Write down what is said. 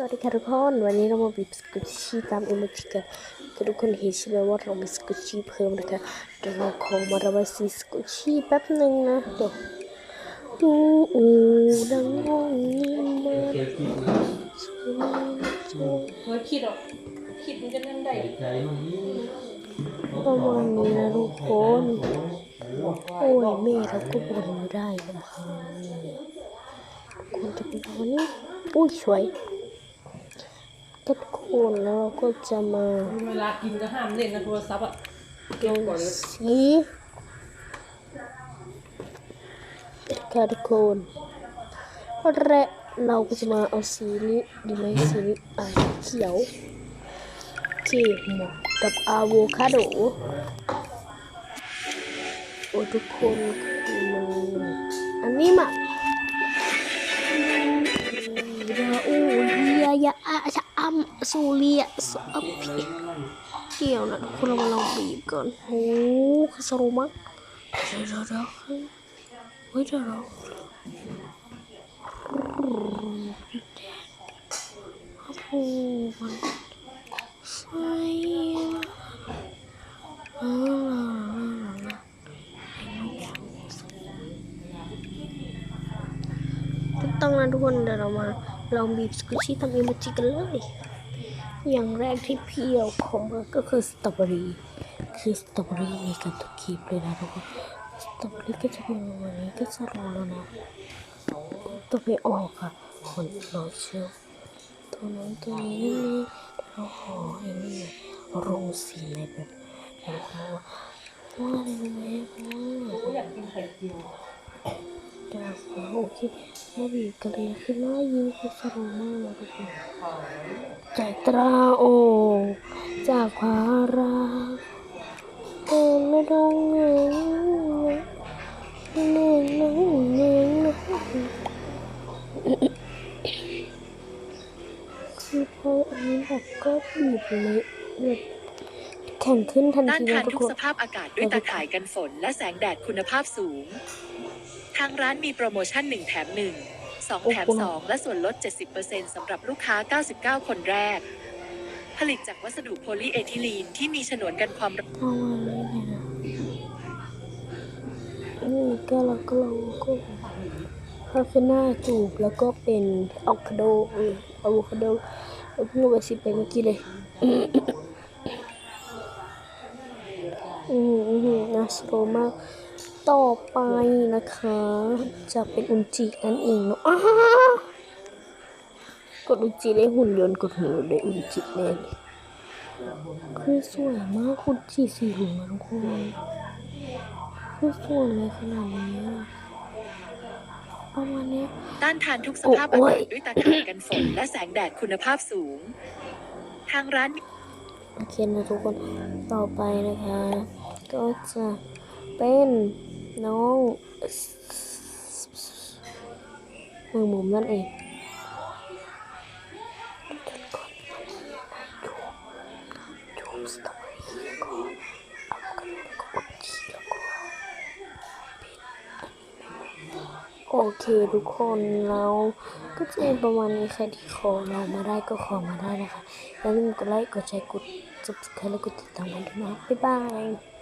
สวัสดีค่ะทุกคน วันนี้เรามาบีบสกุชชี่ตามอิโมจิกันคือทุกคนเห็นใช่ไหมว่าเรามีสกุชชี่เพิ่มนะคะเดี๋ยวเราขอมาระบายสีสกุชชี่แป๊บหนึ่งนะเดี๋ยวดูอูดังงงนี่มาสวยจังเฮ้ยคิดอะคิดมันจะนั่งได้ประมาณนี้นะทุกคนโอ้ยแม่เราก็บนไม่ได้นะทุกคนจะเป็นวันนี้อุ้ยสวย ทุกคนแล้วเราก็จะมาเวลากินก็ห้ามเล่นนะโทรศัพท์อะลงสีค่ะทุกคนและเราก็จะมาเอาสีนี้ดีไหมสีนี้อ่าเขียวโอเคเหมาะกับอะโวคาโดโอ้ทุกคนคือมันอันนี้มารา อัมสูเลียสอัพพีเกี่ยวนะทุกคนเรามาล อย่างแรกที่พี่เอาของมาก็คือสตรอเบอรี่คือสตรอเบอรี่มีกันทุกคลิปเลยนะทุกคนสตรอเบอรี่ก็จะเป็นนี้ก็จะรอแล้วนะตัวไปออกค่ะคนรอเชื่อตัวนั้นตัวนี้นั่นนี่เราห่อไอ้นี่โรยสีอะไรแบบว่าอะไรรู้ไหมว่าอยากกินไข่เจียว จากฟ้าโอเคมาบีบกันเลยคือน่ายิงคือสโลมากเลยทุกคนจากตราโอจากพาราเอ็นไม่ต้องเงยเน่งเน่งเน่งคือพออันนี้แบบก็บีบเละแบบแข็งขึ้นทันทีต้านทานทุกสภาพอากาศด้วยตาข่ายกันฝนและแสงแดดคุณภาพสูง ทางร้านมีโปรโมชั่น 1 แถม 1 2 แถม 2 และส่วนลด 70%สำหรับลูกค้า 99 คนแรก ผลิตจากวัสดุโพลีเอทิลีนที่มีฉนวนกันความร้อนเอาอันนี้เลยนะนี่ก็แล้วก็เราก็พาคือหน้าจูบแล้วก็เป็นอะโวคาโดเอออะโวคาโดเราเพิ่งเอาไปสิไปเมื่อกี้เลย อืมอืมอืมน่าสโลว์มาก ต่อไปนะคะ จะเป็นอุนจินั่นเองเนาะอ้ากดอุนจิได้หุ่นยนต์กดหุ่นยนต์ได้อุนจิแน่เลยคือสวยมากอุนจิสีเหลืองอะทุกคนคือสวยเลยขนาดนี้อะประมาณเนี้ยต้านทานทุกสภาพอากาศด้วยตาข่ายกันฝนและแสงแดดคุณภาพสูง ทางร้านมีโอเคนะทุกคนต่อไปนะคะ ก็จะเป็น น้องมือหมุมนั่นเองโอเคทุกคนเราก็จะเป็นประมาณนี้ใครที่ขอเรามาได้ก็ขอมาได้นะคะ อย่าลืมกดไลค์ กดแชร์ กด subscribe และกดติดตามกันด้วยนะ บ๊ายบาย